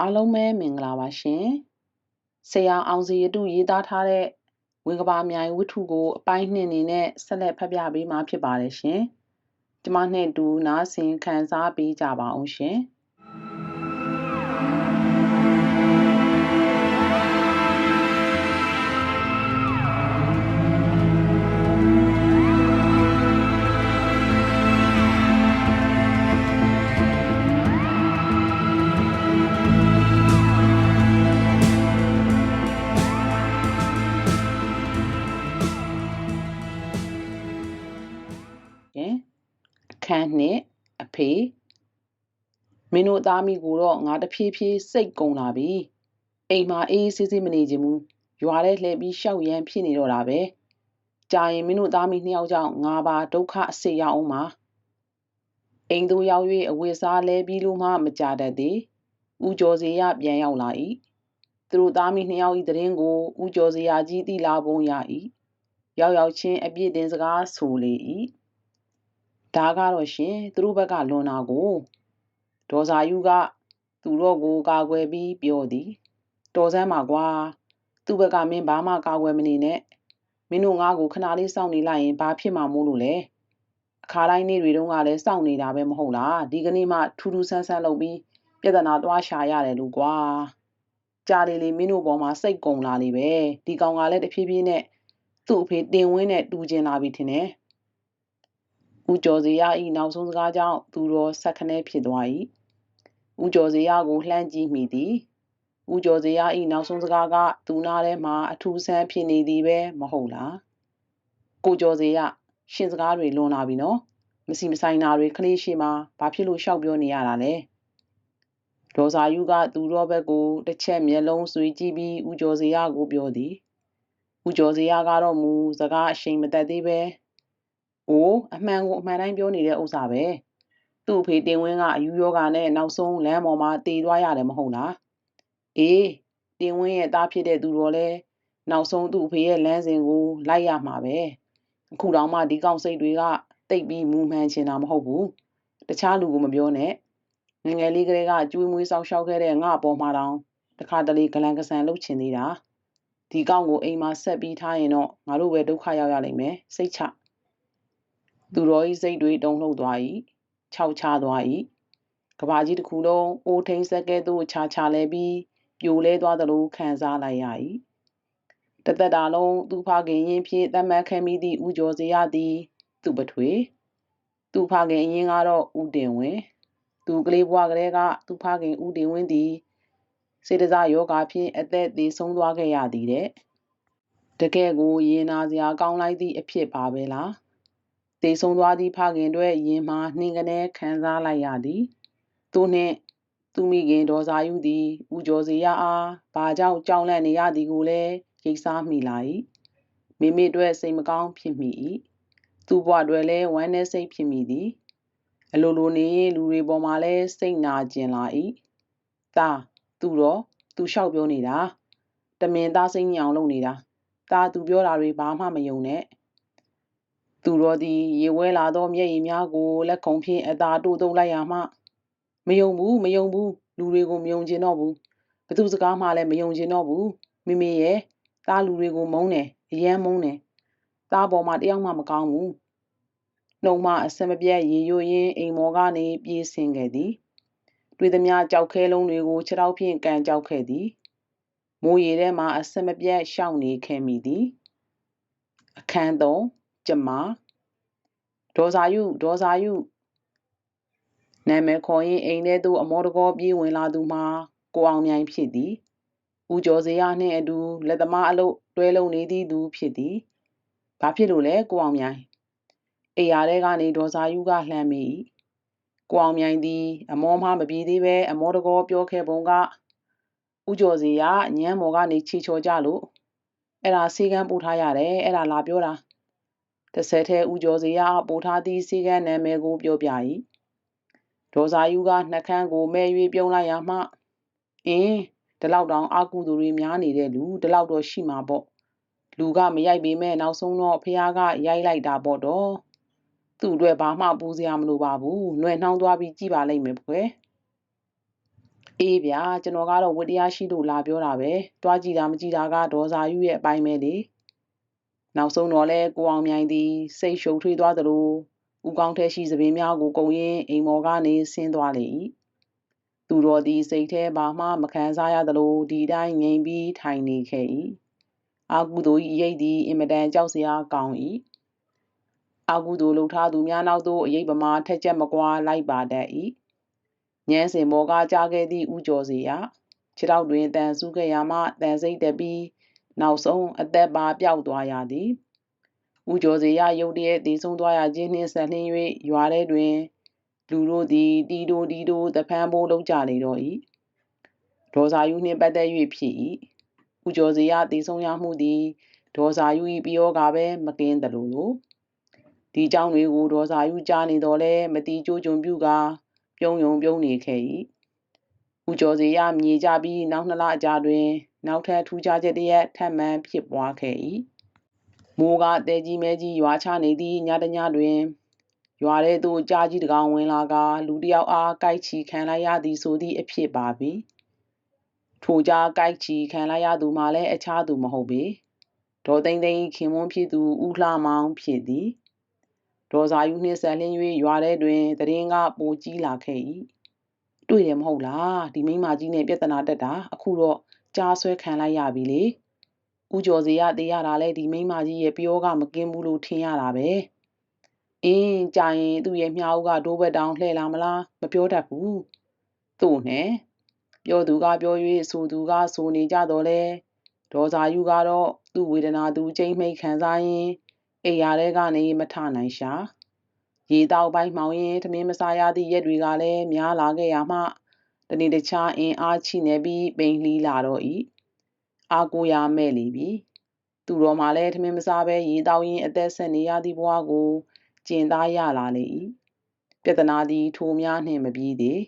အားလုံးပဲမင်္ဂလာပါရှင်ဆရာအောင်စီရတုရေးသားထားတဲ့ဝင်ကဘာမြိုင်ဝတ္ထုကိုအပိုင်းနှစ်အနေနဲ့ဆက်လက်ဖတ်ပြပေးမှာဖြစ်ပါတယ်ရှင်ကျမနဲ့တူနားဆင်ခံစားပေးကြပါအောင်ရှင်ရှင် န်းနှစ်အဖေမင်းတို့သားမိကိုတော့ငါတဖြည်းဖြည်းစိတ်ကုန်လာပြီအိမ်မှာအေးဆေးဆေးမနေချင်ဘူးရွာထဲလှည့်ပြီးရှောက်ရမ်းဖြစ်နေတော့တာပဲကြာရင်မင်းတို့သားမိနှစ်ယောက်ကြောင့်ငါပါဒုက္ခအစေရအောင်ပါအိမ်တို့ရောက်၍အဝတ်စားလဲပြီးလို့မှမကြတတ်သေးဦးကျော်စီရပြန်ရောက်လာ၏သူတို့သားမိနှစ်ယောက်၏တရင်ကိုဦးကျော်စီရကြီးတိလာပုံရ၏ရောက်ရောက်ချင်းအပြစ်တင်စကားဆိုလေ၏ ဒါကတော့ရှင်သူတို့ဘက်ကလွန်တာကိုဒေါ်စာယူက သူတို့ကိုကာကွယ်ပြီးပြောသည်တော်စမ်းပါကွာသူ့ဘက်ကမင်းဘာမှကာကွယ်မနေနဲ့မင်းတို့ငါ့ကိုခဏလေးစောင့်နေလိုက်ရင်ဘာဖြစ်မှာမို့လို့လဲအခါတိုင်းနေ့တွေတုန်းကလည်းစောင့်နေတာပဲမဟုတ်လားဒီကနေ့မှထူးထူးဆန်းဆန်းလုပ်ပြီးပြဿနာသွားရှာရတယ်လို့ကွာကြာလေလေမင်းတို့ပေါ်မှာစိတ်ကုံလာလေပဲဒီကောင်ကလည်းတဖြည်းဖြည်းနဲ့သူ့အဖေတင်ဝင်းနဲ့တူကျင်လာပြီထင်တယ် ဦးကျော်စရာဤနောက်ဆုံးစကားကြောင့်သူတော်ဆက်ခနဲဖြစ်သွား၏ဦးကျော်စရာကိုလှမ်းကြည့်မိသည်ဦးကျော်စရာဤနောက်ဆုံးစကားကသူနာထဲမှာအထူးဆန်းဖြစ်နေသည်ပဲမဟုတ်လားကိုကျော်စရာရှင်စကားတွေလွန်လာပြီနော်မစီမဆိုင်တာတွေကလေးရှိမှဘာဖြစ်လို့ရှောက်ပြောနေရတာလဲဒေါ်စာယူကသူတော်ဘက်ကိုတစ်ချက်မျက်လုံးဆွေးကြည့်ပြီးဦးကျော်စရာကိုပြောသည်ဦးကျော်စရာကတော့မူစကားအရှိန်မသက်သေးပဲ။ အိုး အမှန်ကို အမှန်တိုင်းပြောနေတဲ့ဥစ္စာပဲ။သူ့အဖေတင်ဝင်းကအယူယောဂါနဲ့ နောက်ဆုံး လမ်းပေါ်မှာတည်သွားရတယ်မဟုတ်လား။အေး တင်ဝင်းရဲ့သားဖြစ်တဲ့သူတော်လဲနောက်ဆုံး သူ့အဖေရဲ့လမ်းစဉ်ကို လိုက်ရမှာပဲ။အခုတောင်မှ ဒီကောင်စိတ်တွေကတိတ်ပြီးမူမှန်ချင်တာမဟုတ်ဘူး။တခြားလူကမပြောနဲ့။ငငယ်လေးကလေးက ကျွေးမွေးဆောက်ရှောက်ခဲ့တဲ့ ငါ့အပေါ်မှာတောင် တခါတလေ ဂလန်ကဆန်လုပ်ချင်သေးတာ။ဒီကောင်ကို အိမ်မှာဆက်ပြီးထားရင်တော့ ငါတို့ပဲ ဒုက္ခရောက်ရလိမ့်မယ်။စိတ်ချ။ သူတော်၏စိတ်တွေတုန်လှုပ်သွား၏ခြောက်ချသွား၏ကဘာကြီးတစ်ခုလုံးအိုးထိန်ဆက်ကဲ့သို့ခြားခြားလဲပြီးပြိုလဲသွားသလိုခံစားလိုက်ရ၏တသက်တာလုံးသူဖခင်ရင်ဖြင့်တမတ်ခံမိသည့်ဦးကျော်စရာသည် သူ့ပထွေသူဖခင်ရင်ကတော့ဦးတင်ဝင်းသူကလေးဘွားကလေးကသူဖခင်ဦးတင်ဝင်းသည်စေတစာယောဂါဖြင့်အသက်သေဆုံးသွားခဲ့ရသည်တဲ့တကယ်ကိုရင်နာစရာကောင်းလိုက်သည့်အဖြစ်ပါပဲလား သေဆုံးသွားသည့်ဖခင်အတွက်ရင်မှာနှင်းကနေခံစားလိုက်ရသည်သူနှင့်သူမိခင်ဒေါ်စာယူသည်ဥကျော်စေရအားဘာကြောင့်ကြောက်လန့်နေရသည်ကိုလည်းရိပ်စားမိလာ၏မိမိအတွက်စိတ်မကောင်းဖြစ်မိ၏သူ့ဘဝအတွက်လည်းဝမ်းနည်းစိတ်ဖြစ်မိသည်အလိုလိုနေလူတွေပေါ်မှာလည်းစိတ်နာကျင်လာ၏သားသူတော့သူလျှောက်ပြောနေတာတမင်သားစိတ်ညစ်အောင်လုပ်နေတာသားသူပြောတာတွေဘာမှမယုံနဲ့ သူတော်သည်ရေဝဲလာသောမျက်ရည်များကိုလက်ခုံဖြင့်အသာတို့တုပ်လိုက်ရမှမယုံဘူးမယုံဘူးလူတွေကိုမယုံကျင်တော့ဘူးဘသူစကားမှလည်းမယုံကျင်တော့ဘူးမိမိရဲ့သားလူတွေကိုမုန်းတယ်အယမ်းမုန်းတယ်သားပေါ်မှာတယောက်မှမကောင်းဘူးနှုံမအစမပြတ်ရေရွရင်းအိမ်မော်ကနေပြေးဆင်းခဲ့သည်တွေ့သမျှကြောက်ခဲလုံးတွေကိုခြေထောက်ဖြင့်ကန်ကြောက်ခဲ့သည်မိုးရေထဲမှာအစမပြတ်ရှောင်နေခဲ့မိသည်အခန်းသုံး ကျမဒေါ်စာယုဒေါ်စာယုနာမည်ခေါ်ရင်အိမ်ထဲသို့အမောတကောပြေးဝင်လာသူမှာကိုအောင်မြိုင်ဖြစ်သည်ဦးကျော်စရာနှင့်အတူလက်သမားအလုပ်တွဲလုံးနေသည့်သူဖြစ်သည်ဘာဖြစ်လို့လဲကိုအောင်မြိုင်အိယာထဲကနေဒေါ်စာယုကလှမ်းမိ၏ကိုအောင်မြိုင်သည် အမောမှမပြေသေးပဲအမောတကောပြောခဲ့ပုံကဦးကျော်စရာညမ်းမော်ကနေချီချော်ကြလို့အဲ့ဒါစေကန်းပို့ထားရတယ်အဲ့ဒါလာပြောတာ တစ်ဆက်ထဲဥကျော်စရာပို့ထားသည့်စီကန်းနာမည်ကိုပြောပြ၏ဒေါ်စာယူကနှကန်းကိုမဲ၍ပြုံးလိုက်ရမှအင်းဒီလောက်တောင်အာကုသူတွေများနေတဲ့လူဒီလောက်တော့ရှိမှာပေါ့လူကမရိုက်ပေမဲ့နောက်ဆုံးတော့ဖះကရိုက်လိုက်တာပေါ့တော့သူ့အတွက်ဘာမှပူစရာမလိုပါဘူးနှွယ်နှောင်းသွားပြီးကြည်ပါလိမ့်မယ်ဖွယ်အေးဗျာကျွန်တော်ကတော့ဝတ္တရားရှိလို့လာပြောတာပဲတွားကြည့်တာမကြည့်တာကဒေါ်စာယူရဲ့အပိုင်းပဲလေ နောက်ဆုံးတော့လဲကိုအောင်မြိုင်သည် စိတ်ရှုပ်ထွေးသွားသလိုဦးကောင်းထဲရှိသပင်များကိုကုံရင်အိမ်မော်ကနေဆင်းသွားလေ၏သူတော်သည်စိတ်ထဲဘာမှမခံစားရသလိုဒီတိုင်းငြိမ်ပြီးထိုင်နေခဲ့၏အာကုသိုလ်၏ရိတ်သည်အင်မတန်ကြောက်စရာကောင်း၏အာကုသိုလ်လှုပ်ထားသူများနောက်သို့အရေးပမာထက်ချက်မကွာလိုက်ပါတတ်၏ညံစင်မော်ကကြားခဲ့သည့်ဥကျော်စီရခြေထောက်တွင်တန်ဆူးခဲ့ရမှတန်စိတ်တက်ပြီး နောက်ဆုံးအသက်ပါပျောက်သွားရသည်ဥကျော်စီရရုတ်တရက်တည်ဆုံးသွားရခြင်းနှင့်ဆက်လျင်း၍ရွာထဲတွင်လူတို့သည်တီတိုတီတိုတဖန်ပိုးလုံးကြလေတော့၏ဒေါ်စာယူနှင့်ပတ်သက်၍ဖြစ်၏ဥကျော်စီရတည်ဆုံးရမှုသည်ဒေါ်စာယူ၏ပြောကပဲမကင်းတယ်လို့လို့ဒီเจ้าတွေကိုဒေါ်စာယူကြားနေတော့လဲမတိကြိုးကြုံပြုကာပြုံးယုံပြုံးနေခဲ့၏ဦးကျော်စီရမြေကြပြီးနောက်နှစ်လအကြာတွင် နောက်ထပ်ထူးခြားချက်တရက်ထပ်မံဖြစ်ပွားခဲ့၏မိုးကတဲကြီးမဲကြီးရွာချနေသည့်ညတညတွင်ရွာထဲသို့ကြားကြီးတကောင်ဝင်လာကလူတယောက်အားကိုက်ချီခံလိုက်ရသည်ဆိုသည့်အဖြစ်ပါပြီထိုကြားကိုက်ချီခံလိုက်ရသူမှလည်းအခြားသူမဟုတ်ပေဒေါ်သိန်းသိန်းခင်မွန်းဖြစ်သူဦးလှမောင်ဖြစ်သည်ဒေါ်စာယူနှင့်ဆက်လင်း၍ရွာထဲတွင်တရင်ကပိုကြီးလာခဲ့၏တွေ့တယ်မဟုတ်လားဒီမိန်းမကြီးနဲ့ပြဿနာတက်တာအခုတော့ ကြားဆွဲခံလိုက်ရပြီလေဦးကျော်စီရတေးရတာလဲဒီမိန်းမကြီးရဲ့ပြောကမကင်းဘူးလို့ထင်ရတာပဲအင်းကြာရင်သူ့ရဲ့မြားဦးကဒိုးဘက်တောင်လှဲ့လာမလားမပြောတတ်ဘူးသူ့နဲ့ပြောသူကပြော၍ဆိုသူကဆိုနေကြတော့လဲဒေါ်စာယူကတော့သူ့ဝေဒနာသူချိန်မိတ်ခံစားရင်အိယာတဲကနေမထနိုင်ရှာရေတောက်ပိုင်းမှောင်ရင်သမင်းမစားရသည့်ရက်တွေကလည်းများလာခဲ့ရမှ တနေ့တခြားအင်အားချိနေပြီးပိန်လှီးလာတော့၏အာကိုရမဲ့လေပြီသူတော်မှလည်းသမင်းမစားပဲရေတောက်ရင်အသက်ဆက်နေရသည့်ဘဝကိုကျင်သားရလာလေ၏ပြဿနာသည်ထိုများနှင့်မပြီးသေး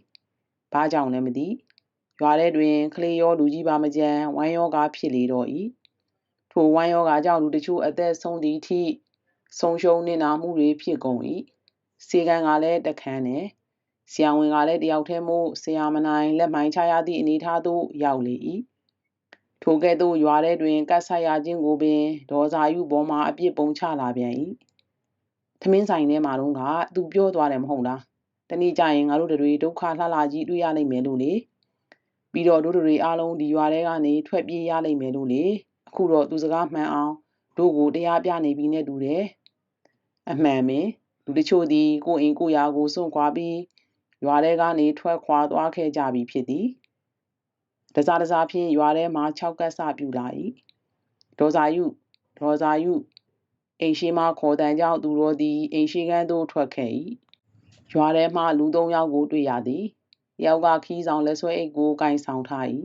ဘာကြောင့်လဲမသိရွာထဲတွင်ကလေးရောလူကြီးပါမကြံဝမ်းယောဂါဖြစ်လေတော့၏ထိုဝမ်းယောဂါကြောင့်လူတချို့အသက်ဆုံးသည့်အထိဆုံးရှုံးနေတာမှုတွေဖြစ်ကုန်၏စေကန်ကလည်းတခန်းနဲ့ ဆရာဝန်ကလည်းတယောက်တည်းမို့ဆရာမနိုင်လက်မိုင်းချရသည့်အနေအထားသို့ရောက်လေ၏ထိုကဲ့သို့ရွာထဲတွင်ကတ်ဆက်ရခြင်းကိုပင်ဒေါ်စာယူပေါ်မှအပြစ်ပုံချလာပြန်၏သမင်းဆိုင်ထဲမှာတော့ကသူပြောသွားတယ်မဟုတ်လားတနေ့ကျရင်ငါတို့တွေဒုက္ခလှလှကြီးတွေ့ရနိုင်မယ်လို့လေပြီးတော့တို့တွေအားလုံးဒီရွာထဲကနေထွက်ပြေးရနိုင်မယ်လို့လေအခုတော့သူစကားမှန်အောင်တို့ကိုတရားပြနေပြီနဲ့တူတယ်အမှန်ပဲလူတချို့သည်ကိုအိမ်ကိုရာကိုစွန့်ခွာပြီး ရွာထဲကနေထွက်ခွာသွားခဲ့ကြပြီဖြစ်သည်တစားတစားဖြင့်ရွာထဲမှာ၆ကတ်စပြူလာ၏ဒေါ်စာယုဒေါ်စာယုအိမ်ရှိမှခေါ်တန်ကြောင့်သူတို့သည်အိမ်ရှိကန်းသို့ထွက်ခဲ့၏ရွာထဲမှလူ၃ယောက်ကိုတွေ့ရသည်ယောက်ကခီးဆောင်လက်ဆွဲအိတ်ကိုကင်ဆောင်ထား၏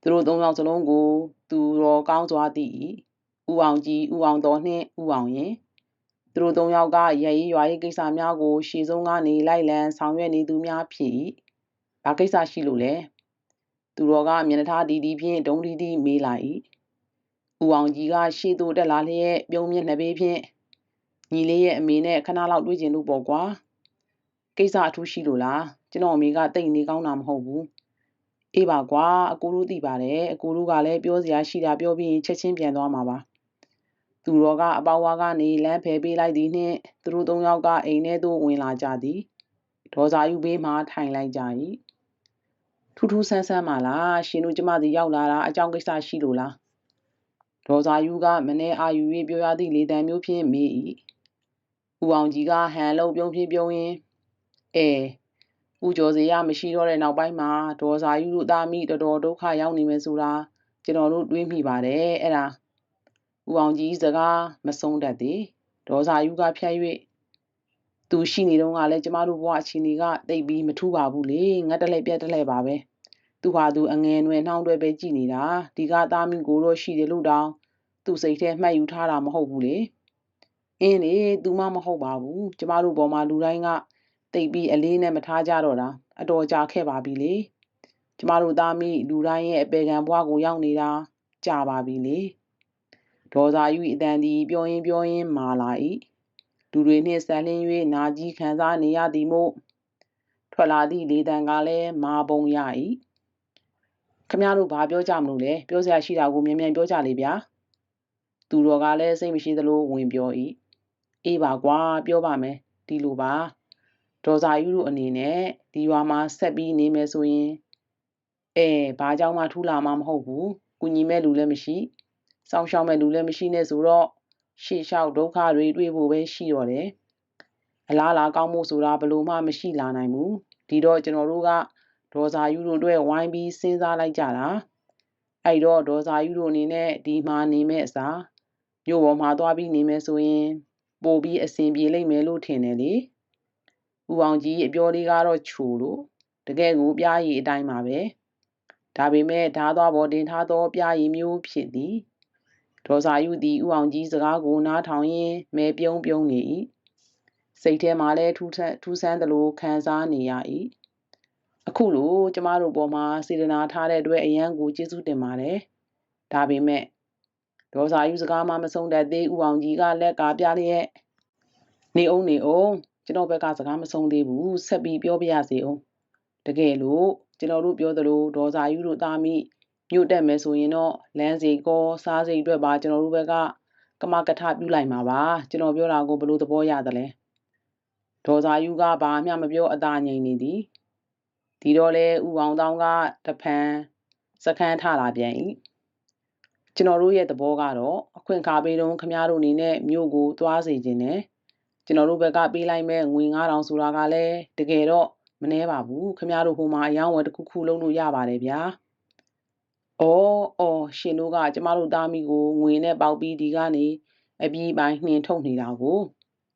သူတို့၃ယောက်စလုံးကို သူတော်ကောင်းစွာသိ၏ဥအောင်ကြီးဥအောင်တော်နှင့်ဥအောင်ရင် သူတို့သုံးယောက်ကရရေးရွာရေးကိစ္စများကို ရှေ့ဆုံးကနေလိုက်လံဆောင်ရွက်နေသူများဖြစ်၏။ဘာကိစ္စရှိလို့လဲ။သူတော်ကမျက်နှာထားဒီဒီဖြင့်ဒုံဒီဒီမေးလာ၏။ဦးအောင်ကြီးကရှေ့သို့တက်လာလျက်ပြုံးမျက်နှာပေးဖြင့်ညီလေးရဲ့အမေနဲ့ခဏလောက်တွေ့ကျင်လို့ပေါ့ကွာ။ကိစ္စအထူးရှိလို့လား။ကျွန်တော်အမေကတိတ်နေကောင်းတာမဟုတ်ဘူး။အေးပါကွာအကိုတို့သိပါတယ်အကိုတို့ကလည်းပြောစရာရှိတာပြောပြီးချက်ချင်းပြန်သွားမှာပါ။ သူတော်ကအပေါဝါကနေလမ်းဖယ်ပေးလိုက်သည်နှင့်သူတို့သုံးယောက်ကအိမ်ထဲသို့ဝင်လာကြသည်ဒေါ်စာယူဘေးမှထိုင်လိုက်ကြ၏ထူးထူးဆန်းဆန်းမှလားရှင်တို့ကျမစီရောက်လာတာအကြောင်းကိစ္စရှိလို့လားဒေါ်စာယူကမနေအာယူ၍ပြောရသည့်လေတံမျိုးဖြင့်မေး၏ဦးအောင်ကြီးကဟန်လုံးပြုံးဖြင့်ပြုံးရင်းအဲဦးကျော်စီရမရှိတော့တဲ့နောက်ပိုင်းမှာဒေါ်စာယူတို့သားမိတော်တော်ဒုက္ခရောက်နေမယ်ဆိုတာကျွန်တော်တို့တွေးမိပါတယ်အဲ့ဒါ ဦးအောင်ကြီးစကားမဆုံးတတ်သည်ဒေါ်စာယူကဖြတ်၍သူရှိနေတော့ကလည်းကျမတို့ဘဝအခြေအနေကတိတ်ပြီးမထူးပါဘူးလေငတ်တလဲပြက်တလဲပါပဲသူဟာသူအငယ်နွယ်နှောင်းတွဲပဲကြည်နေတာဒီကသားမိကိုတော့ရှိတယ်လို့တောင်သူ့စိတ်ထဲမှတ်ယူထားတာမဟုတ်ဘူးလေအင်းလေသူမှမဟုတ်ပါဘူးကျမတို့ဘောမှာလူတိုင်းကတိတ်ပြီးအလေးနဲ့မထားကြတော့တာအတော်ကြာခဲ့ပါပြီလေကျမတို့သားမိလူတိုင်းရဲ့အပေကံဘွားကိုရောက်နေတာကြာပါပြီလေ ဒေါ်စာယူအတန်သည် ပြောရင်ပြောရင်မာလာ၏လူတွေနှင့်ဆန်လင်း၍နာကြီးခံစားနေရသည်မို့ထွက်လာသည့်လေတံကလည်းမာပုံရ၏ခမရတို့ဘာပြောကြမလို့လဲပြောစရာရှိတာကိုမြန်မြန်ပြောကြလေဗျာသူတော်ကလည်းစိတ်မရှိသလိုဝင်ပြော၏အေးပါကွာပြောပါမယ်ဒီလိုပါဒေါ်စာယူတို့အနေနဲ့ဒီရွာမှာဆက်ပြီးနေမယ်ဆိုရင်အဲဘာကြောင့်မှထူလာမှာမဟုတ်ဘူးကုညီမဲ့လူလည်းမရှိ စောင်းရှောင်းမဲ့လူလည်းမရှိနဲ့ဆိုတော့ရှေ့လျှောက်ဒုက္ခတွေတွေ့ဖို့ပဲရှိတော့တယ်အလားလာကောင်းမှုဆိုတာဘလို့မှမရှိလာနိုင်ဘူးဒီတော့ကျွန်တော်တို့ကဒေါ်စာယူတို့အတွက်ဝိုင်းပြီးစဉ်းစားလိုက်ကြတာအဲ့တော့ဒေါ်စာယူတို့အနေနဲ့ဒီမှာနေမဲ့အစားမြို့ပေါ်မှာသွားပြီးနေမယ်ဆိုရင်ပို့ပြီးအဆင်ပြေလိမ့်မယ်လို့ထင်တယ်လေဦးအောင်ကြီးအပြောလေးကတော့ခြူလို့တကယ်ကိုပြားရည်အတိုင်းပါပဲဒါပေမဲ့ဓာသွားပေါ်တင်ထားသောပြားရည်မျိုးဖြစ်သည် ဒေါ်စာယူသည်ဦးအောင်ကြီးစကားကိုနားထောင်ရင်းမဲပြုံးပြုံးနေ၏စိတ်ထဲမှာလည်းထူးထက်ထူးဆန်းသလိုခံစားနေရ၏အခုလိုကျမတို့ပေါ်မှာစေတနာထားတဲ့အတွက်အရန်ကိုကျေးဇူးတင်ပါတယ်ဒါပေမဲ့ဒေါ်စာယူစကားမှမဆုံးတတ်သေးဦးအောင်ကြီးကလက်ကာပြလျက်နေအောင်နေအောင်ကျွန်တော်ဘက်ကစကားမဆုံးသေးဘူးဆက်ပြီးပြောပြရစီအောင်တကယ်လို့ကျွန်တော်တို့ပြောသလိုဒေါ်စာယူတို့သားမိ မြို့တက်မယ်ဆိုရင်တော့လမ်းစီကောစားစိတ်အတွက်ပါကျွန်တော်တို့ဘက်ကကမကထပြုလိုက်မှာပါကျွန်တော်ပြောတာကိုဘယ်လိုသဘောရသလဲဒေါ်စာယူကဘာမှမပြောအသာငြိမ်နေသည်ဒီတော့လေဥအောင်တောင်းကတဖန်စခန်းထလာပြန်၏ကျွန်တော်တို့ရဲ့သဘောကတော့အခွင့်အခါပေးတော့ခမားတို့အနေနဲ့မြို့ကိုသွားစေခြင်းနဲ့ကျွန်တော်တို့ဘက်ကပေးလိုက်မဲ့ငွေ9000ဆိုတာကလည်းတကယ်တော့မနှဲပါဘူးခမားတို့ဟိုမှာအယောင်းဝယ်တစ်ခုခုလုံးလို့ရပါတယ်ဗျာ။ အော်အော်ရှင်တို့ကကျမတို့သားမိကိုငွေနဲ့ပေါက်ပြီးဒီကနေအပြီးပိုင်းနှင်ထုတ်နေတာကို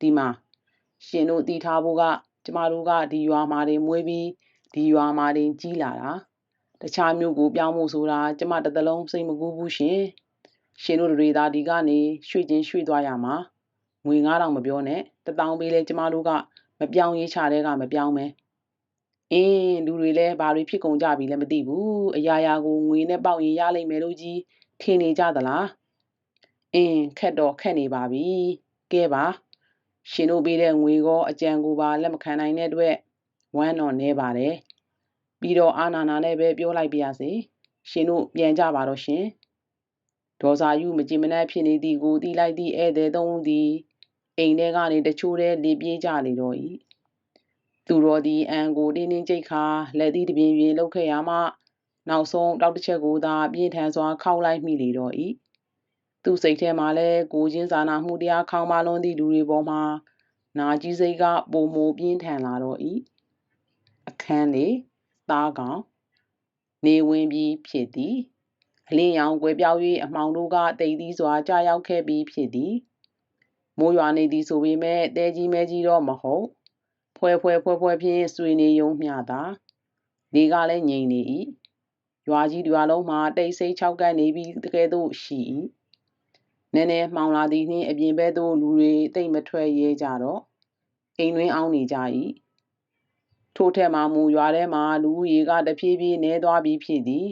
ဒီမှာရှင်တို့တည်ထားဖို့ကကျမတို့ကဒီရွာမှာတွေမွေးပြီးဒီရွာမှာတင်ကြီးလာတာတခြားမျိုးကိုပြောင်းဖို့ဆိုတာကျမတစ်သလုံးစိတ်မကူးဘူးရှင်ရှင်တို့တွေသာဒီကနေရွှေ့ချင်းရွှေ့သွားရမှာငွေ9000မပြောနဲ့တပေါင်းပေးလဲကျမတို့ကမပြောင်းရေးချတဲ့ကမပြောင်းမယ် အင်းလူတွေလည်းဘာတွေဖြစ်ကုန်ကြပြီလဲမသိဘူးအရာရာကိုငွေနဲ့ပေါက်ရင်ရလိမ့်မယ်လို့ကြီးထင်နေကြသလားအင်းခက်တော့ခက်နေပါပြီကဲပါရှင်တို့ပေးတဲ့ငွေကောအကြံကိုပါလက်မခံနိုင်တဲ့အတွက်ဝမ်းတော့နေပါတယ်ပြီးတော့အာနာနာနဲ့ပဲပြောလိုက်ပါရစေရှင်တို့ပြန်ကြပါတော့ရှင်ဒေါ်စာယူမကြည်မနှက်ဖြစ်နေသည်ကိုတီးလိုက်သည့်ဧည့်သည်သုံးသည်အိမ်ထဲကနေတချို့တည်းလေပြေးကြလေတော့၏ သူတော်သည်အန်ကိုတင်းတင်းကြိတ်ခါလက်သီးတပြင်းပြင်းလှုပ်ခဲ့ရမှနောက်ဆုံးတောက်တစ်ချက်ကိုသာပြင်းထန်စွာခောက်လိုက်မိလေတော့၏သူစိတ်ထဲမှာလည်းကိုချင်းစာနာမှုတရားခေါင်းမလွန်သည့်လူတွေပေါ်မှာနာကြီးစိတ်ကပုံမပြင်းထန်လာတော့၏အခန်းလေးသားကောင်နေဝင်ပြီးဖြစ်သည်အလင်းရောင်ကွယ်ပြောက်၍အမှောင်တို့ကတိတ်သီးစွာကြာရောက်ခဲ့ပြီးဖြစ်သည်မိုးရွာနေသည်ဆိုပေမဲ့တဲကြီးမဲကြီးတော့မဟုတ် ဖွဲဖွဲဖွဲဖွဲဖြင့်ဆွေနေယုံမျှသာလေကလည်းငြိမ်နေ၏ရွာကြီးရွာလုံးမှာတိတ်ဆိတ်၆ကပ်နေပြီးတကယ်တော့ရှိ၏နည်းနည်းမှောင်လာသည်နှင့်အပြင်ဘက်သို့လူတွေတိတ်မထွက်ရဲကြတော့အိမ်တွင်းအောင်နေကြ၏ထို့ထက်မှမူရွာထဲမှာလူဦးရေကတဖြည်းဖြည်းနည်းသွားပြီးဖြစ်သည်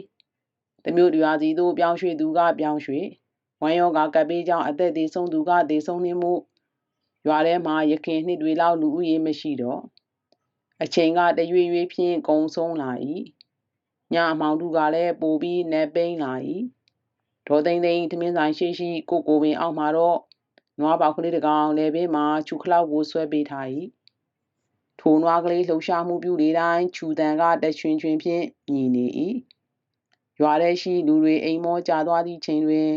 တမျိုးတရွာစီသို့ပြောင်းရွှေ့သူကပြောင်းရွှေ့ဝမ်းရောဂါကပ်ပေးကြောင်းအသက်သေးဆုံးသူကသေဆုံးနေမှု ရွာထဲမှာရခင်နှစ်တွေလောက်လူဦးရေမရှိတော့အချိန်ကတရွေ့ရွေ့ဖြင့်ကုံဆုံးလာ၏ညအမောင်သူကလည်းပိုပြီးနေပိန်လာ၏ဒေါ်သိန်းသိန်းသမင်းဆိုင်ရှိရှိကိုကိုပင်အောက်မှာတော့နွားပေါက်ကလေးတကောင်လေဘေးမှာချူခလောက်ကိုဆွဲပေးထား၏ထိုနွားကလေးလှုပ်ရှားမှုပြုလေတိုင်းခြူတန်ကတချွင်ချွင်ဖြင့်မြည်နေ၏ရွာထဲရှိလူတွေအိမ်မောကြာသွားသည့်ချိန်တွင်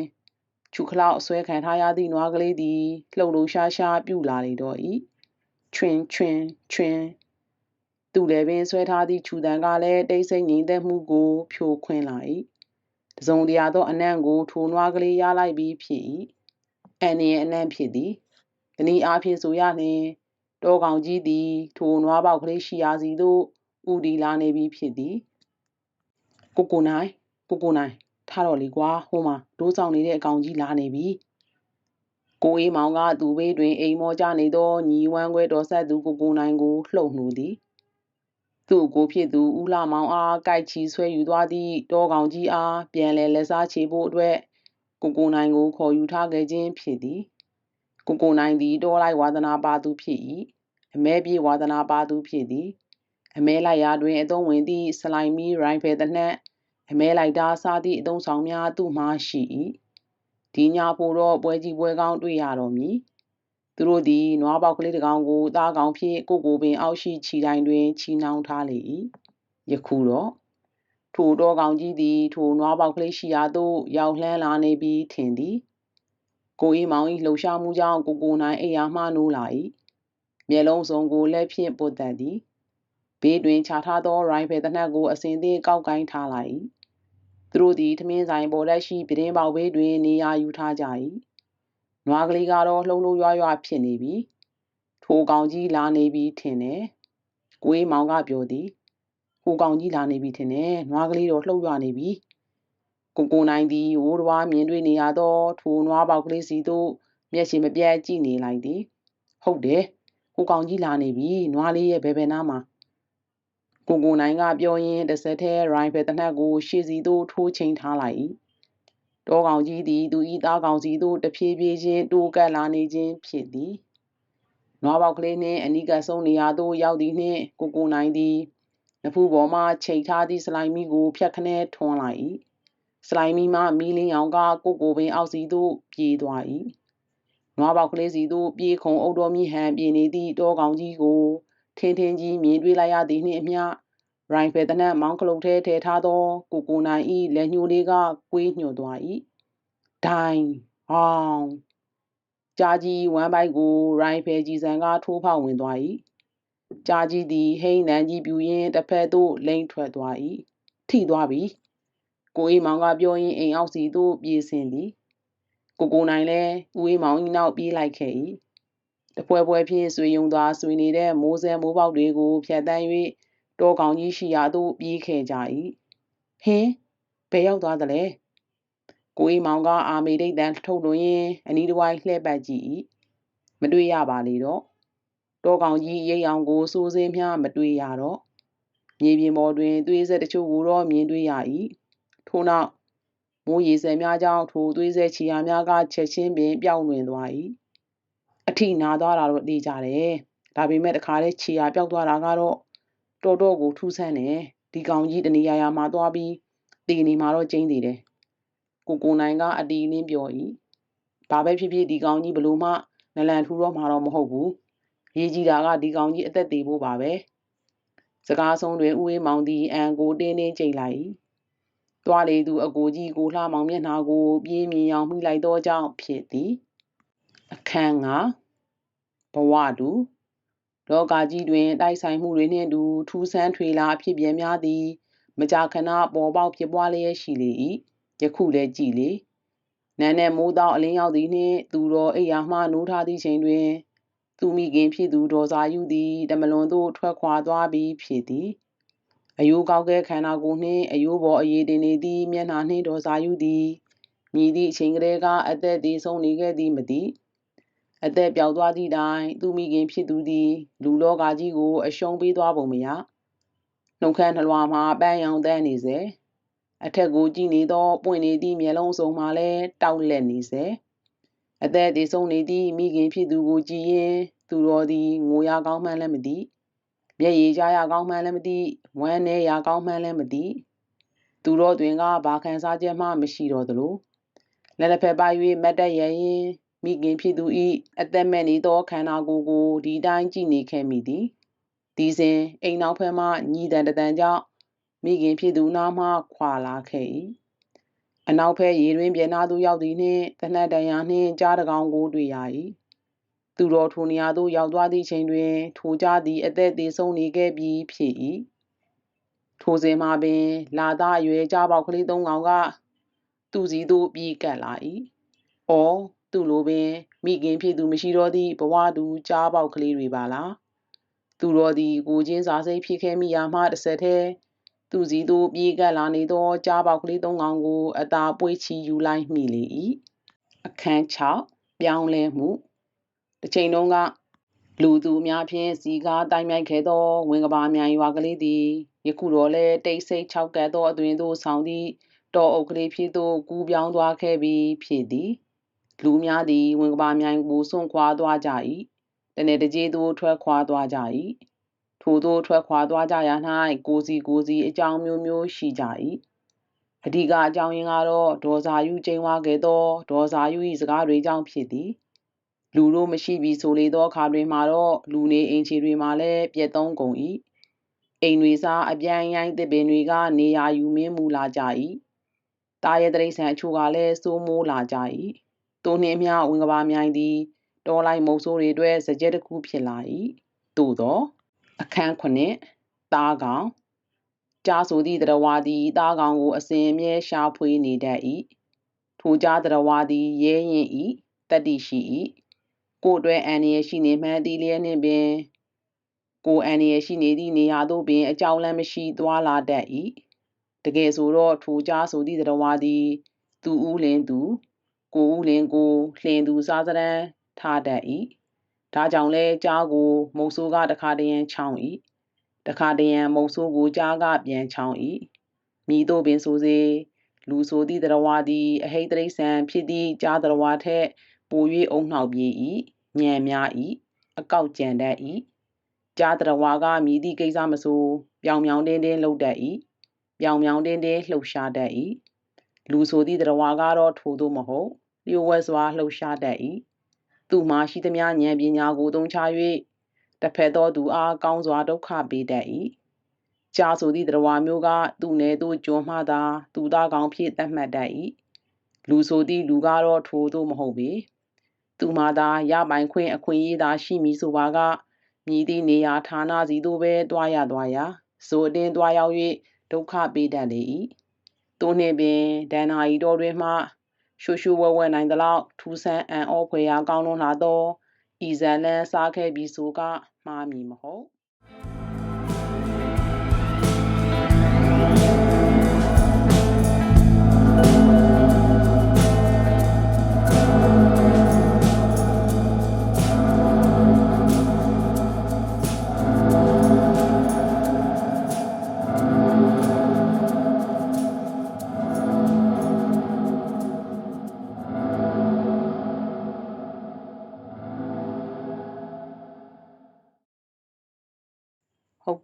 ချူခလောက်အဆွဲခံထားရသည့်နွားကလေးသည်လှုပ်လှုပ်ရှားရှားပြုလာလေတော့၏ချွင်ချွင်ချွင်သူလည်းပင်ဆွဲထားသည့်ခြူတံကလည်းတိတ်ဆိတ်ငြိမ်သက်မှုကိုဖြိုခွင်းလာ၏တစုံတရာသောအနံ့ကိုထိုနွားကလေးရလိုက်ပြီးဖြစ်၏အန်ရဲ့အနံ့ဖြစ်သည်တနည်းအားဖြင့်ဆိုရလျှင်တောကောင်ကြီးသည်ထိုနွားပေါက်ကလေးရှိရာစီသို့ဥတီလာနေပြီးဖြစ်သည်ကိုကိုနိုင်ကိုကိုနိုင် ထားတော့လေကွာဟိုမှာဒိုးဆောင်နေတဲ့အကောင်ကြီးလာနေပြီကိုအေးမောင်ကသူ့ဘေးတွင်အိမ်မောကြနေသောညီဝမ်းခွဲတော်ဆက်သူကိုကိုနိုင်ကိုလှုပ်နှူသည်သူ့ကိုဖြစ်သူဦးလာမောင်အားကြိုက်ချီဆွဲယူသွားသည့်တောကောင်ကြီးအားပြန်လဲလက်စားချေဖို့အတွက်ကိုကိုနိုင်ကိုခေါ်ယူထားခဲ့ခြင်းဖြစ်သည်ကိုကိုနိုင်သည်တောလိုက်ဝါသနာပါသူဖြစ်၏အမဲပြေဝါသနာပါသူဖြစ်သည်အမဲလိုက်ရာတွင်အသုံးဝင်သည့်စလိုင်မီရိုင်ဖယ်တနှက် အမဲလိုက်တာစသည့်အသုံးဆောင်များသူ့မှာရှိ၏ဒီညဖို့တော့ပွဲကြီးပွဲကောင်းတွေ့ရတော်မူသူတို့သည်နွားပေါက်ကလေးတစ်ကောင်ကိုသားကောင်ဖြင့်ကိုကိုပင်အောက်ရှိခြီတိုင်းတွင်ချီနှောင်းထားလေ၏ယခုတော့ထိုတော်ကောင်ကြီးသည်ထိုနွားပေါက်ကလေးရှိရာသို့ရောက်လှမ်းလာနေပြီးထင်သည်ကိုအေးမောင်၏လှုပ်ရှားမှုကြောင့်ကိုကိုနိုင်အိယာမှနိုးလာ၏မျက်လုံးစုံကိုလက်ဖြင့်ပုတ်သက်သည်ဘေးတွင်ခြာထားသောရိုင်ဖယ်တနက်ကိုအစဉ်သင်းကောက်ကိုင်းထားလိုက်၏ သူတို့သည်ထမင်းဆိုင်ပေါ်တက်ရှိပြတင်းပေါက်ဘေးတွင် နေရာယူထားကြ၏နွားကလေးကတော့လှုံလှုံရွရွဖြစ်နေပြီထိုကောင်ကြီးလာနေပြီထင်တယ်ကိုအေးမောင်ကပြောသည်ဟိုကောင်ကြီးလာနေပြီထင်တယ်နွားကလေးတော့လှုပ်ရွနေပြီကိုကိုနိုင်သည်ဝိုးတော်မြင်တွေ့နေရသောထိုနွားပေါက်ကလေးစီသို့မျက်ရှိမပြတ်ကြည့်နေလိုက်သည်ဟုတ်တယ်ဟိုကောင်ကြီးလာနေပြီနွားလေးရဲ့ဘယ်ဘယ်နားမှာ ကိုကိုနိုင်ကပြောရင်းတစ်ဆက်တည်းရိုင်ဖယ်တနက်ကိုရှေ့စီသို့ထိုးချိန်ထားလိုက်၏တောကောင်ကြီးသည်သူ၏သားကောင်စီသို့တဖြည်းဖြည်းချင်းတိုးကပ်လာနေခြင်းဖြစ်သည်နွားပေါက်ကလေးနှင့်အနီးကဆုံးနေရာသို့ရောက်သည်နှင့်ကိုကိုနိုင်သည်နဖူးပေါ်မှချိန်ထားသည့်စလိုင်းမီကိုဖြတ်ခနဲထွန်းလိုက်၏စလိုင်းမီမှမီးလင်းအောင်ကကိုကိုပင်အောက်စီသို့ပြေးသွား၏နွားပေါက်ကလေးစီသို့ပြေးခုံအုပ်တော်မြဟန်ပြေးနေသည့်တောကောင်ကြီးကို ထင်းထင်းကြီးမြင်တွေ့လိုက်ရသည်နှင့်အမျှရိုင်ဖယ်တနက်မောင်းကလုတ်ထဲထည့်ထားသော ကိုကိုနိုင်၏လက်ညှိုးလေးကကွေးညှို့သွား၏ဒိုင်ဟောင်းကြာကြီးဝမ်းပိုက်ကိုရိုင်ဖယ်ကြီးစံကထိုးဖောက်ဝင်သွား၏ကြာကြီးသည်ဟိန်းနန်းကြီးပြူရင်းတစ်ဖက်သို့လိမ့်ထွက်သွား၏ထိသွားပြီကိုအေးမောင်ကပြောရင်းအိမ်အောက်စီသို့ပြေးဆင်းသည်ကိုကိုနိုင်လည်းဦးအေးမောင်၏နောက်ပြေးလိုက်ခဲ့၏ တပွဲပွဲဖြင့်ဆွေယုံသာဆွေနေတဲ့မိုးစဲမိုးပေါက်တွေကိုဖြတ်တန်း၍တောကောင်ကြီးရှိရာသို့ပြေးခဲ့ကြ၏ဟင်းဘယ်ရောက်သွားသလဲကိုအေးမောင်ကအာမေဒိတ်တန်ထုတ်လွန်ရင်အနီးတစ်ဝိုင်းလှည့်ပတ်ကြည့်၏မတွေ့ရပါလေတော့တောကောင်ကြီးရိတ်အောင်ကိုစိုးစင်းများမတွေ့ရတော့မြေပြင်ပေါ်တွင်သွေးဆက်တချို့ကိုတော့မြင်တွေ့ရ၏ထို့နောက်မိုးရေစဲများကြောင့်ထိုသွေးဆက်ချီယာများကချက်ချင်းပင်ပြောင်းလွင်သွား၏ အထိနာသွားတာတော့သိကြတယ်ဒါပေမဲ့တခါတည်းချီယာပြောက်သွားတာကတော့တော်တော်ကိုထူးဆန်းတယ်ဒီကောင်ကြီးတနေရာရာမှာသွားပြီးတည်နေမှာတော့ကျင်းသေးတယ်ကိုကိုနိုင်ကအတီးလင်းပြော၏ဘာပဲဖြစ်ဖြစ်ဒီကောင်ကြီးဘလို့မှနလန်ထူတော့မှာတော့မဟုတ်ဘူးရေးကြည့်တာကဒီကောင်ကြီးအသက်သေးဖို့ပါပဲစကားဆုံးတွင်ဥအေးမောင်သည်အန်ကိုတင်းတင်းကြိတ်လိုက်၏တွားလေသူအကိုကြီးကိုလှမောင်မျက်နှာကိုပြင်းမြင်အောင်မှီလိုက်သောကြောင့်ဖြစ်သည် အခန်းကဘဝတူလောကကြီးတွင် တိုက်ဆိုင်မှုတွေနှင့်အတူထူးဆန်းထွေလာအဖြစ်ပြများသည် မကြာခဏပေါ်ပေါက်ဖြစ်ပွားလျက်ရှိလေ၏ယခုလည်းကြည်လေနန်းနဲ့မိုးသောအလင်းရောက်သည်နှင့်သူတော်အိယာမှနိုးထားသည့်ချိန်တွင် သူမိခင်ဖြစ်သူဒေါ်စာယူသည်တမလွန်သို့ထွက်ခွာသွားပြီးဖြစ်သည်အယိုးကောက်ကဲခန္ဓာကိုယ်နှင့်အယိုးပေါ်အရေးတင်နေသည့်မျက်နှာနှင့်ဒေါ်စာယူသည်မြည်သည့်အချိန်ကလေးကအသက်သေးဆုံးနေခဲ့သည်မသိ အသက်ပြောက်သွားသည့်တိုင်သူမိခင်ဖြစ်သူသည် လူလောကကြီးကို အရှုံးပေးသွားပုံမရနှုတ်ခမ်းနှလွာမှာပန်းရောင်တန်းနေစေအထက်ကိုကြည့်နေသောပွင့်နေသည့်မျက်လုံးစုံမှာလည်းတောက်လက်နေစေအသက်သေးဆုံးနေသည့်မိခင်ဖြစ်သူကိုကြည့်ရင်သူတော်သည်ငိုရကောင်းမှန်းလည်းမသိမျက်ရည်ကြရကောင်းမှန်းလည်းမသိဝမ်းနဲ့ရကောင်းမှန်းလည်းမသိသူတော်တွင်ကဘာခံစားချက်မှမရှိတော့သလိုလက်တစ်ဖက်ပိုက်၍မတ်တက်ရရင် မိခင်ဖြစ်သူ၏အသက်မဲ့နေသောခန္ဓာကိုယ်ကိုဒီတိုင်းကြည့်နေခဲ့မိသည်ဒီစဉ်အိမ်နောက်ဖက်မှညီတန်တန်ကြောင့်မိခင်ဖြစ်သူနားမှခွာလာခဲ့၏အနောက်ဖက်ရေတွင်ပြန်နာသို့ရောက်သည်နှင့်တနတ်တန်ရာနှင့်ကြားတကောင်ကိုတွေ့ရ၏သူတော်ထိုနေရာသို့ရောက်သွားသည့်ချိန်တွင် ထိုကြသည်အသက်သေးဆုံးနေခဲ့ပြီးဖြစ်၏ထိုစဉ်မှာပင် လာသားအရွယ်ကြားပေါက်ကလေးသုံးကောင်ကသူစီသို့ပြေးကပ်လာ၏။အော် သူ့လိုပင်မိခင်ဖြစ်သူမရှိတော့သည့်ဘဝတူကြားပေါက်ကလေးတွေပါလား။သူတော်သည်ကိုချင်းစာစိတ်ဖြစ်ခဲ့မိရာမှတစ်ဆက်တည်းသူစီသို့ပြေးကပ်လာနေသောကြားပေါက်ကလေးသုံးကောင်ကို အသာပွေးချီယူလိုက်မိလေ၏။အခန်း6ပြောင်းလဲမှုတစ်ချိန်လုံးကလူသူအများဖြင့်စီကားတိုင်းမြိုက်ခဲ့သောဝင်ကဘာမြိုင်ရွာကလေးသည်ယခုတော့လဲတိတ်ဆိတ်ခြောက်ကပ်သောအသွင်သို့ဆောင်သည့်တော်အုပ်ကလေးဖြစ်သို့ကူးပြောင်းသွားခဲ့ပြီးဖြစ်သည် လူများသည်ဝင်ကဘာမြိုင်ကိုဆွန့်ခွာသွားကြ၏တနေ့တကြေးသို့ထွက်ခွာသွားကြ၏ထိုသို့ထွက်ခွာသွားကြရာ၌ကိုစီကိုစီအကြောင်းမျိုးမျိုးရှိကြ၏အဓိကအကြောင်းရင်းကတော့ဒေါ်စာယူကျင်းဝါခဲ့သောဒေါ်စာယူ၏စကားတွေကြောင့်ဖြစ်သည်လူတို့မရှိပြီဆိုလေသောအခါတွင်မှာတော့လူနေအိမ်ခြေတွေမှာလည်းပြက်သုံးကုန်၏အိမ်တွေစားအပြိုင်ရိုင်းသစ်ပင်တွေကနေရာယူမင်းမူလာကြ၏တာရဲတရိษံအချို့ကလည်းစိုးမိုးလာကြ၏ သူနှင့်အမျှဝင်ကဘာမြိုင်သည်တော်လိုက်မုံဆိုးတွေအတွက်စကြက်တစ်ခုဖြစ်လာ၏သို့သောအခန်းခုနှစ်သားကောင်ကြားဆိုသည့်တရဝါသည်သားကောင်ကိုအစဉ်အမြဲရှာဖွေနေတတ်၏ထိုကြားတရဝါသည်ရဲရင်၏တတ္တိရှိ၏ကိုအတွဲအန်ရရှိနေမှန်သည်လျက်နှင့်ပင်ကိုအန်ရရှိနေသည့်နေရာသို့ပင်အကြောင်းလမ်းမရှိသွားလာတတ်၏တကယ်ဆိုတော့ထိုကြားဆိုသည့်တရဝါသည်သူဦးလင်းသူ ကိုဦးလင်းကိုလှင်သူစားစရန်ထားတတ်၏ဒါကြောင့်လဲကြားကိုမုတ်ဆိုးကတခါတရံချောင်း၏တခါတရံမုတ်ဆိုးကိုကြားကပြန်ချောင်း၏မိတို့ပင်ဆိုစေလူဆိုသည့်တရဝါသည်အဟိတရိษံဖြစ်သည့်ကြားတရဝါထက်ပို၍အုံနှောက်ပြေး၏ညံများ၏အကောက်ကြံတတ်၏ကြားတရဝါကမြည်သည့်ကိစ္စမဆိုပြောင်ပြောင်တင်းတင်းလှုပ်တတ်၏ပြောင်ပြောင်တင်းတင်းလှုပ်ရှားတတ်၏လူဆိုသည့်တရဝါကတော့ထိုသို့မဟုတ် လျှို့ဝှက်စွာလှုပ်ရှားတတ်၏သူမှရှိသမျှဉာဏ်ပညာကိုသုံးချ၍တစ်ဖက်သောသူအားကောင်းစွာဒုက္ခပေးတတ်၏ကြာဆိုသည့်တရားမျိုးကသူ့နယ်သို့ကျွံမှသာသူသားကောင်းဖြစ်သတ်မှတ်တတ်၏လူဆိုသည့်လူကတော့ထိုသို့မဟုတ်ပေသူမှသာရပိုင်ခွင့်အခွင့်အရေးသာရှိမည်ဆိုပါကမြည်သည့်နေရာဌာနစီသို့ပဲတွားရသွားရာဆိုအတင်းတွားရောက်၍ဒုက္ခပေးတတ်လေ၏သူနှင့်ပင်ဒဏ္ဍာရီတော်တွင်မှ ရှူရှူဝဲဝဲနိုင်သလောက်ထူဆန်းအံ့ဩဖွယ်ရာကောင်းလွန်းလာသောဤဇလန်စားခဲ့ပြီးဆိုကမှားမည်မဟုတ်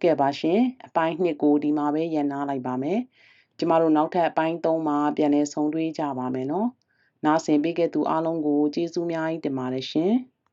ဟုတ်ကဲ့ပါရှင်အပိုင်း2ကိုဒီမှာပဲရန်နာလိုက်ပါမယ်ကျမတို့နောက်ထပ်အပိုင်း3မှာပြန်လည်ဆုံတွေ့ကြပါမယ်နော်နားဆင်ပေးခဲ့သူအားလုံးကိုကျေးဇူးများကြီးတင်ပါတယ်ရှင်။